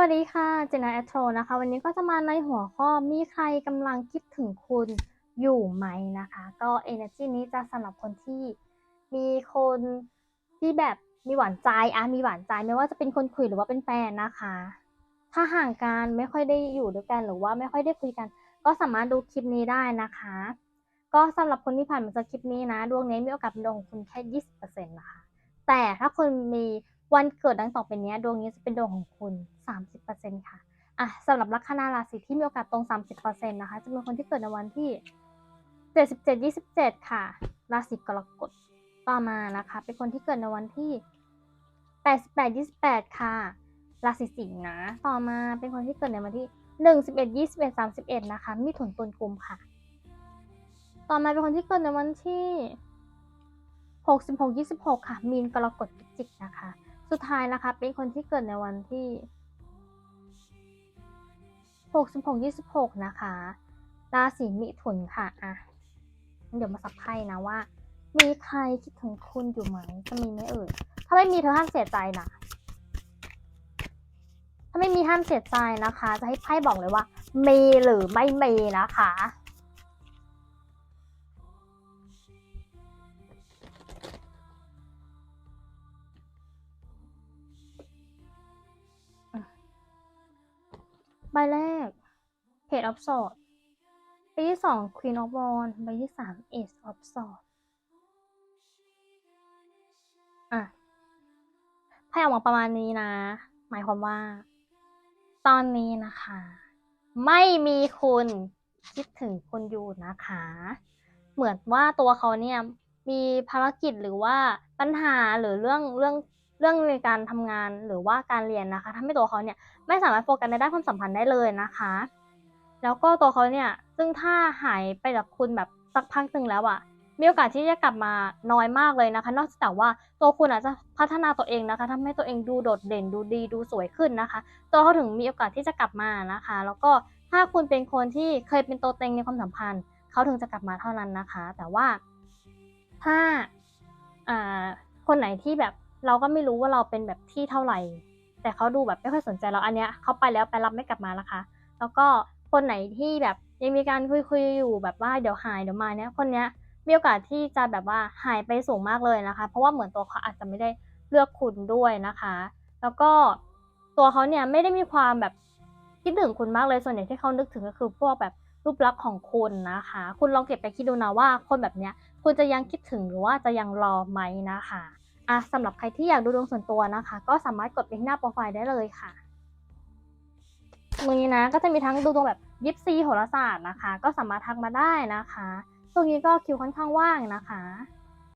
วัสดีค่ะเจนนาแอทโทรนะคะ วันนี้ก็จะมาในหัวข้อมีใครกำลังคิดถึงคุณอยู่ไหมนะคะ ก็ energy นี้จะสำหรับคนที่มีคนที่แบบมีหวานใจอะมีหวานใจไม่ว่าจะเป็นคนคุยหรือว่าเป็นแฟนนะคะ ถ้าห่างกันไม่ค่อยได้อยู่ด้วยกันหรือว่าไม่ค่อยได้คุยกัน ก็สามารถดูคลิปนี้ได้นะคะ ก็สำหรับคนที่ผ่านมาจากคลิปนี้นะดวงนี้มีโอกาสเป็นดวงของคุณแค่20%นะคะแต่ถ้าคุณมี วันเกิดดังต่อไปนี้ดวงนี้จะเป็นดวงของคุณ 30%ค่ะอะสำหรับลัคนาราศีที่มีโอกาสตรง 30%นะคะจะเป็นคนที่เกิดในวันที่ 77 27 ค่ะ ราศีกรกฎต่อมานะคะ เป็นคนที่เกิดในวันที่ 88 28 ค่ะ ราศีสิงห์นะ ต่อมาเป็นคนที่เกิดในวันที่1 11 21 31 นะคะมิถุนตุลกุมค่ะ ต่อมาเป็นคนที่เกิดในวันที่ 66 26 ค่ะ มีนกรกฎพิจิกนะคะ สุดท้ายนะคะ เป็นคนที่เกิดในวันที่66 26 นะคะ ราศีมิถุนค่ะ อะ เดี๋ยวมาสับไพ่นะว่า มีใครคิดถึงคุณอยู่ไหม จะมีไหมเอ่ย ถ้าไม่มีเธอห้ามเสียใจนะ ถ้าไม่มีห้ามเสียใจนะคะ จะให้ไพ่บอกเลยว่า มีหรือไม่มีนะคะ แรก Page of Swords ใบที่สอง Queen of Wands ใบที่สาม Ace of Swords อะไพ่ออกมาประมาณนี้นะ หมายความว่า ตอนนี้นะคะ ไม่มีคุณคิดถึงคุณอยู่นะคะ เหมือนว่าตัวเขาเนี่ยมีภารกิจหรือว่าปัญหาหรือเรื่องเรื่อง เรื่องในการทำงานหรือว่าการเรียนนะคะทำให้ตัวเขาเนี่ยไม่สามารถโฟกัสในด้านความสัมพันธ์ได้เลยนะคะ แล้วก็ตัวเขาเนี่ยซึ่งถ้าหายไปจากคุณแบบสักพักหนึ่งแล้วอะมีโอกาสที่จะกลับมาน้อยมากเลยนะคะ นอกจากว่าตัวคุณอาจจะพัฒนาตัวเองนะคะทำให้ตัวเองดูโดดเด่นดูดีดูสวยขึ้นนะคะ ตัวเขาถึงมีโอกาสที่จะกลับมานะคะ แล้วก็ถ้าคุณเป็นคนที่เคยเป็นตัวเต็งในความสัมพันธ์ เขาถึงจะกลับมาเท่านั้นนะคะ แต่ว่าถ้าคนไหนที่แบบ เราก็ไม่รู้ว่าเราเป็นแบบที่เท่าไหร่ แต่เขาดูแบบไม่ค่อยสนใจเราอันเนี้ยเขาไปแล้วไปรับไม่กลับมานะคะ แล้วก็คนไหนที่แบบยังมีการคุยคุยอยู่แบบว่าเดี๋ยวหายเดี๋ยวมาเนี้ยคนเนี้ยมีโอกาสที่จะแบบว่าหายไปสูงมากเลยนะคะ เพราะว่าเหมือนตัวเขาอาจจะไม่ได้เลือกคุณด้วยนะคะ แล้วก็ตัวเขาเนี่ยไม่ได้มีความแบบคิดถึงคุณมากเลยส่วนใหญ่ที่เขานึกถึงก็คือพวกแบบรูปลักษณ์ของคุณนะคะ คุณลองเก็บไปคิดดูนะว่าคนแบบเนี้ยคุณจะยังคิดถึงหรือว่าจะยังรอไหมนะคะ อะสำหรับใครที่อยากดูดวงส่วนตัวนะคะ ก็สามารถกดไปที่หน้าโปรไฟล์ได้เลยค่ะตรงนี้นะก็จะมีทั้งดูดวงแบบยิปซีโหราศาสตร์นะคะ ก็สามารถทักมาได้นะคะ ตรงนี้ก็คิวค่อนข้างว่างนะคะ